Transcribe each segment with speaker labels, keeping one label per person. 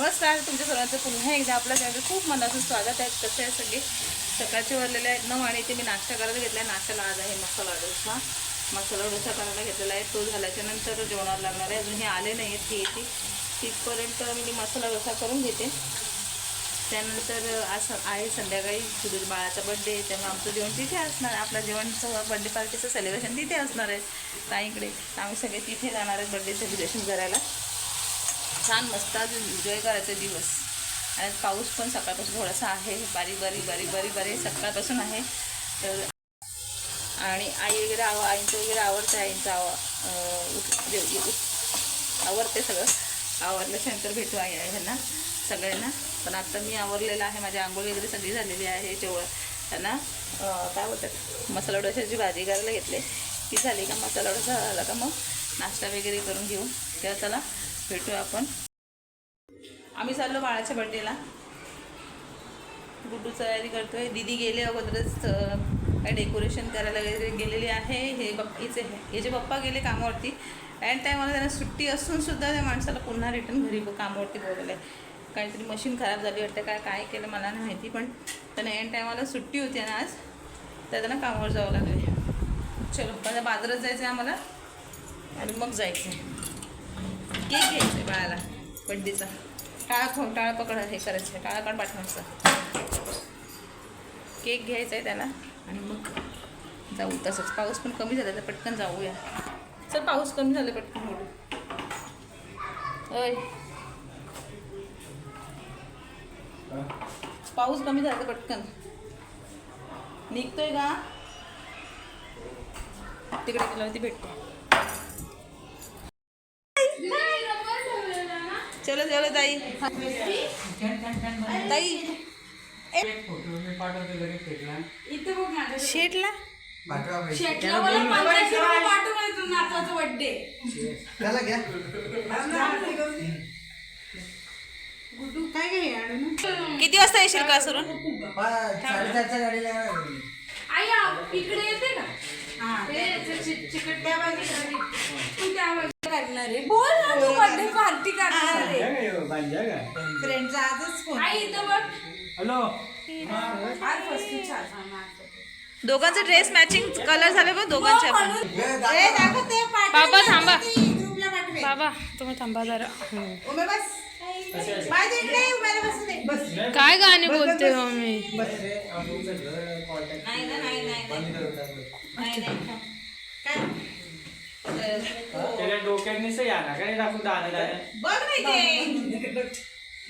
Speaker 1: नमस्कार तुमच्या सर्वांचं पुन्हा एकदा आपल्या त्यामध्ये खूप मनाचं स्वागत आहे. कसं आहे सगळे? सकाळचे वरलेले आहेत नऊ आणि ते मी नाश्ता करायला घेतला आहे नाश्त्याला आज आहे मसाला डोसा. मसाला डोसा करायला घेतलेला आहे. तो झाल्याच्यानंतर जेवणाला लागणार आहे. अजून हे आले नाही आहेत ती येते तिथपर्यंत मी मसाला डोसा करून घेते. त्यानंतर आज आहे संध्याकाळी सुधीर बाळाचा बड्डे त्यामुळे आमचं जेवण तिथे असणार. आहे जेवणचं बड्डे पार्टीचं सेलिब्रेशन तिथे असणार आहे. ताईकडे. आम्ही सगळे तिथे जाणार आहेत बड्डे सेलिब्रेशन करायला. छान मस्त आज एन्जॉय करायचे दिवस. आणि पाऊस पण सकाळपासून थोडासा आहे. बारीक बारीक बारीक बारीक बारीक सकाळपासून आहे. तर आणि आई वगैरे आव आईंचं वगैरे आवडतं आईंचं आव म्हणजे आवडते सगळं. आवडल्याच्यानंतर भेटू आई आहे ह्यांना सगळ्यांना. पण आता मी आवरलेलं आहे. माझी आंघोळ वगैरे सगळी झालेली आहे. जेवढं त्यांना काय बोलतात? मसाला डोशाची भाजी करायला घेतले. ती झाली का मसाला डोसा झाला का मग नाश्ता वगैरे करून घेऊ. तेव्हा चला भेटूया आपण. आम्ही चाललो बाळाच्या बड्डेला गुड्डू तयारी करतोय. दीदी गेले अगोदरच काय डेकोरेशन करायला वगैरे गेलेली आहे. हे बप हिचे याचे पप्पा गेले कामावरती. अँड टायमाला त्यांना सुट्टी असून सुद्धा त्या माणसाला पुन्हा रिटर्न घरी कामावरती बोलवलं आहे काहीतरी मशीन खराब झाली वाटतं काय काय केलं मला नाही माहिती पण त्यांना एन टायमाला सुट्टी होती ना आज. तर त्यांना कामावर जावं लागले चलो माझ्या बाजारात जायचं आहे आम्हाला. आणि मग जायचं आहे केक घ्यायचं आहे बाळाला बड्डेचा टाळा खाऊन टाळा पकड हे करायचं आहे टाळा काढ पाठवायचं केक घ्यायचा आहे त्याला आणि मग जाऊ तसंच. पाऊस पण कमी झाला तर पटकन जाऊया. चल पाऊस कमी झाला पटकन बोलू. अय पाऊस कमी झाला तर पटकन. निघतोय का? तिकडे गेल्यावरती भेटतो. चलो चलो ताई. ताई शेटला?
Speaker 2: त्याला घ्या.
Speaker 1: किती वाजता येशील का सुरू
Speaker 2: पाच- साडेचारच्या गाडीला
Speaker 3: इकडे येते का? चिकट त्या बाजूला बोल ना तू बर्थडे आहे
Speaker 4: बांजा का
Speaker 2: फ्रेंडचा आजच फोन
Speaker 3: आई इथं बघ
Speaker 4: हॅलो
Speaker 3: आज
Speaker 1: दोघांचे ड्रेस मॅचिंग कलर झाले बघ दोघांचे पण
Speaker 2: ए, दाखव ते पाठव.
Speaker 1: बाबा, थांबा.
Speaker 2: ती ग्रुपला पाठवे.
Speaker 1: बाबा तुम्ही थांबा जरा
Speaker 2: उमे बस माझ्या इकडे ये, उमेला बसू दे. बस.
Speaker 1: काय गाणे बोलते हो मी
Speaker 2: नाही ना, नाही, नाही, नाही. नाही, नाही, थांब. काय?
Speaker 4: त्याला डोक्यात निसं या ना काय दाखवून दादा
Speaker 2: बघ नाही ते.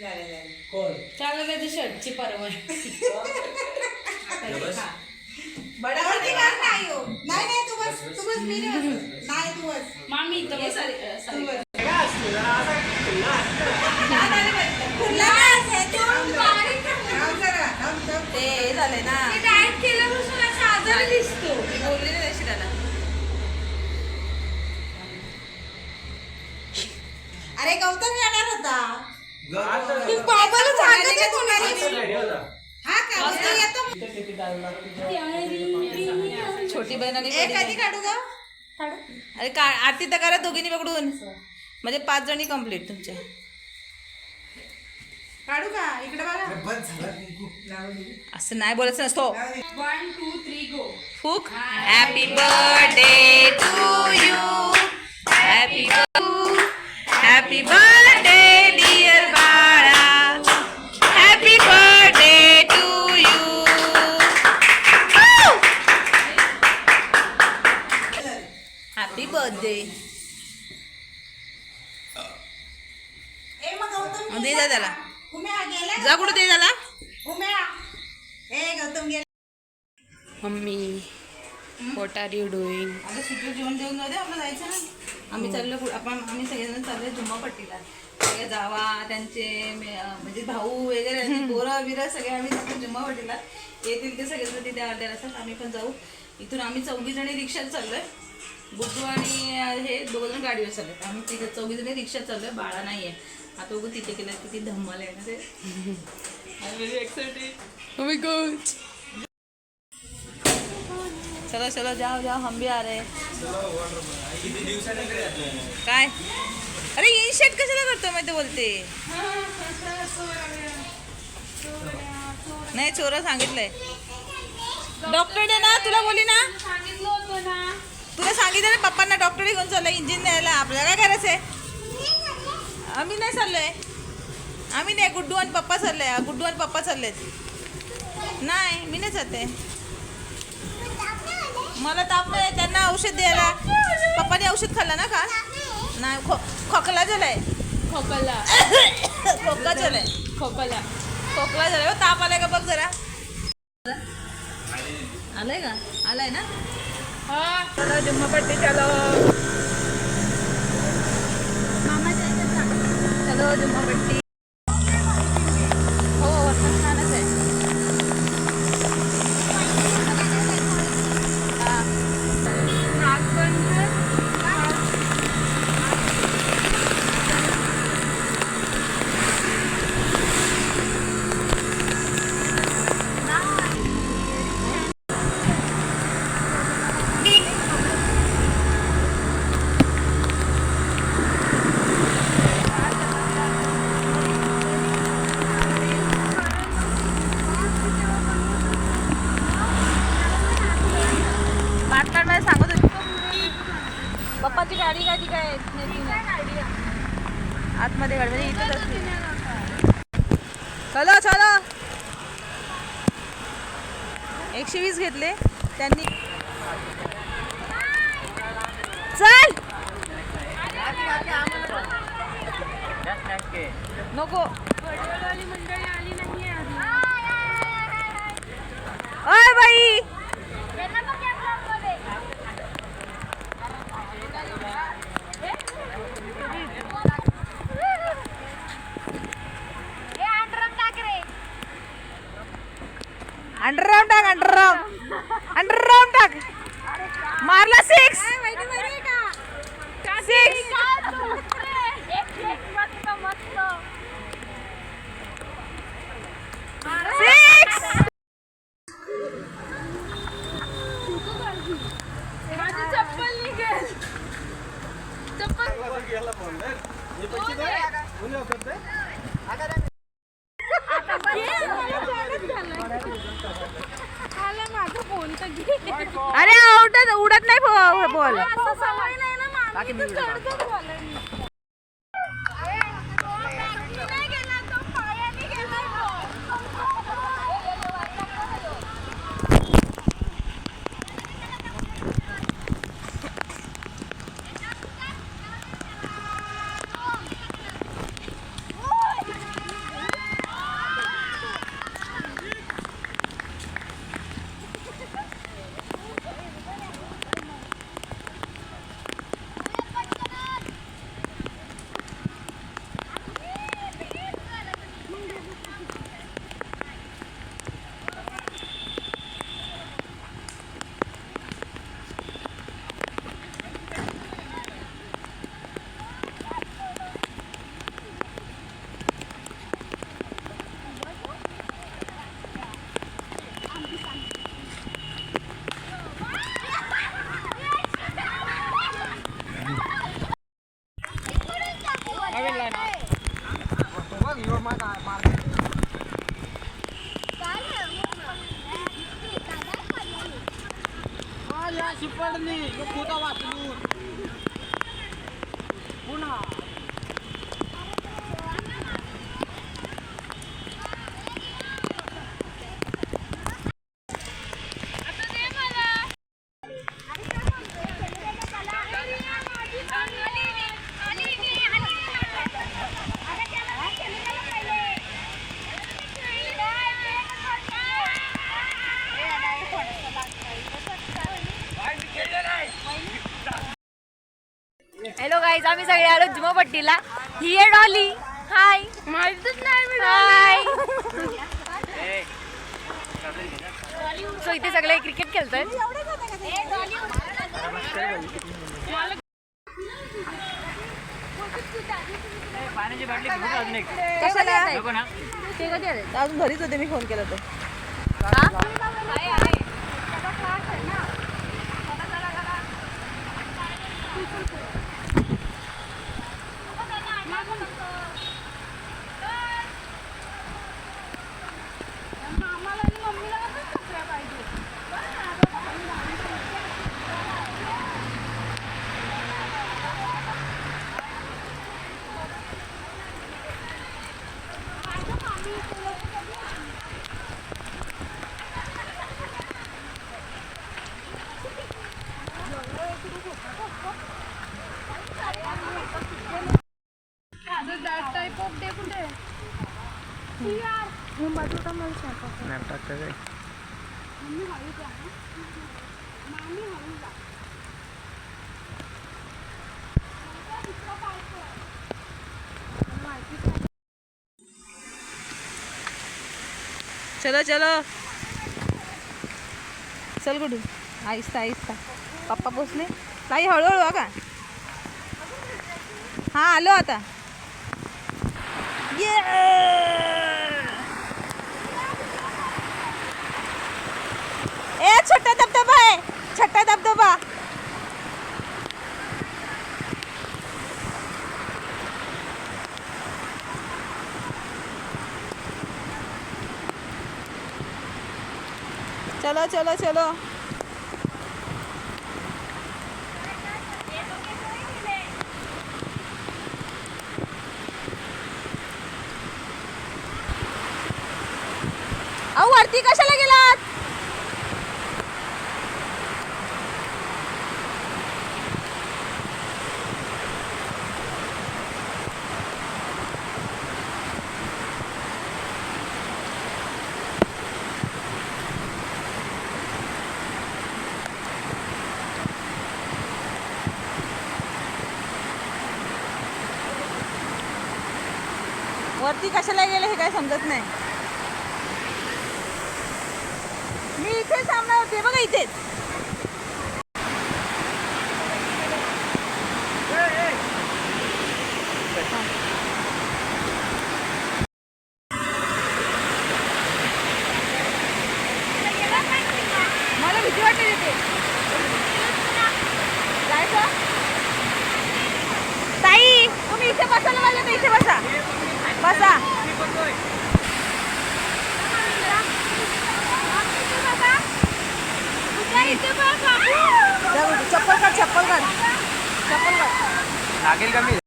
Speaker 2: झालं.
Speaker 3: चांगलं शर्टची परवा
Speaker 2: बडावरती कर नाही हो. नाही नाही तू बस तू बस मी नाही तू बस.
Speaker 3: मामी इथं बस
Speaker 2: तू बस.
Speaker 4: काय असतं. जरा असा खुल्ला
Speaker 2: खुला आहे, तू थांब जरा, थांब, थांब.
Speaker 1: ते झाले ना.
Speaker 3: डाएट केल्यापासून असा आजारी दिसतो.
Speaker 1: बोलली नाही तशी त्याला
Speaker 2: अरे गौतम येणार होता
Speaker 4: आता-
Speaker 2: तू बाबाला सांगत आहे
Speaker 4: असं
Speaker 2: कोणाला?
Speaker 4: ready होता.
Speaker 2: हा का तो येतो
Speaker 4: इथं किती टाइम लागतो
Speaker 1: छोटी बहीण आणि
Speaker 2: ए
Speaker 1: बडी
Speaker 2: कधी
Speaker 1: बहीण.
Speaker 2: काढू. गा
Speaker 1: अरे का आरती तर करा दोघींनी पकडून. म्हणजे पाच जणी कंप्लीट तुमच्या.
Speaker 2: काढू का? इकडे बघा.
Speaker 1: असं नाही बोलायचं नसतो.
Speaker 3: वन टू थ्री गो
Speaker 1: फुक. Happy birthday to you happy happy birthday दे. जा त्याला. कुठं दे त्याला.
Speaker 3: Mummy what are you doing
Speaker 1: आता सुट्टी जेवण देऊन जाऊ दे आपलं जायचं ना आम्ही चाललो पुढं- आपण आम्ही सगळेजण चाललोय जुम्मापट्टीला. सगळे जावा त्यांचे म्हणजे भाऊ वगैरे पोरं बिरं सगळे आम्ही चाललो जुम्मापट्टीला. येतील ते सगळेजण तिथे अर्ध्या तासात आम्ही पण जाऊ. इथून आम्ही चौघी जणी रिक्षात चाललोय. बुद्धू आणि हे दोघं जण गाडीवर चाललोय आम्ही तिथे चौघी जणी रिक्षात चाललोय बाळा नाही आहे आता उगं तिथे केलं किती धम्माल आहे ना ते व्हेरी एक्साइटेड चलो चलो जाओ जाओ हम भी आ रहे हैं. काय? अरे इन शर्ट कशाला करतो मी ते बोलते. नाही चोर सांगितलंय. डॉक्टर दे ना तुला बोली ना?
Speaker 3: सांगितलं ना
Speaker 1: पप्पांना डॉक्टर घेऊन चाललंय इंजिन द्यायला आपल्याला काय करायचंय आम्ही नाही चाललोय आम्ही नाही गुड्डू आणि पप्पा चालले गुड्डू आणि पप्पा चाललेत नाही मी नाही चालते मला ताप नाही त्यांना औषध द्यायला। पप्पाने औषध खाल्लं ना का? नाही खो खोकला झालाय.
Speaker 3: खोकला.
Speaker 1: खोकला झालाय.
Speaker 3: खोकला.
Speaker 1: खोकला झालाय. हो, ताप आलाय का बघ जरा. आलाय का? आलाय ना?
Speaker 3: हा
Speaker 1: चलो जुम्मापट्टी चलो चलो जुम्मापट्टी हो वरनं छानच आहे हा.
Speaker 3: नाक बंद कर.
Speaker 1: पाटलांमध्ये सांगत होती पप्पाची गाडी काय ती काय नेली नाही. आतमध्ये गाडी म्हणजे इथेच असते चलो चलो. एकशे वीस घेतले त्यांनी. चल! नको.
Speaker 3: मंडळी आली नाही
Speaker 1: अय बाई! अरे उडत उडत नाही बॉल.
Speaker 3: बाकी सवय नाही ना मामी तर चढतच बोलाय मी. नाही गेला तो, पायाने गेला तो.
Speaker 5: गाईज आम्ही सगळे आलो जुमापट्टीला. ही आहे डॉली. हाय
Speaker 3: माहितच नाही
Speaker 5: हाय सो इथे सगळे क्रिकेट खेळतात
Speaker 1: कशाला?
Speaker 5: ते कधी आले?
Speaker 1: अजून घरीच होते मी फोन केला तर चलो चलो. चल गुडू आहिस्ता आहिस्ता पप्पा पोचले. ताई हळूहळू हा का? हा आलो आता. ये ए छोटा धबधबा आहे. छोटा धबधबा. चलो चलो चलो अहो वरती कशाला गेलात वरती कशाला गेले हे काय समजत नाही. मी इथे थांबणार होते बघा इथेच. मला भीती वाटते तिथे जायचं ताई तुम्ही इथे बसायला पाहिजे तर इथे बसा बसा जा गुडू, चप्पल काढ चप्पल काढ चप्पल काढ
Speaker 4: लागेल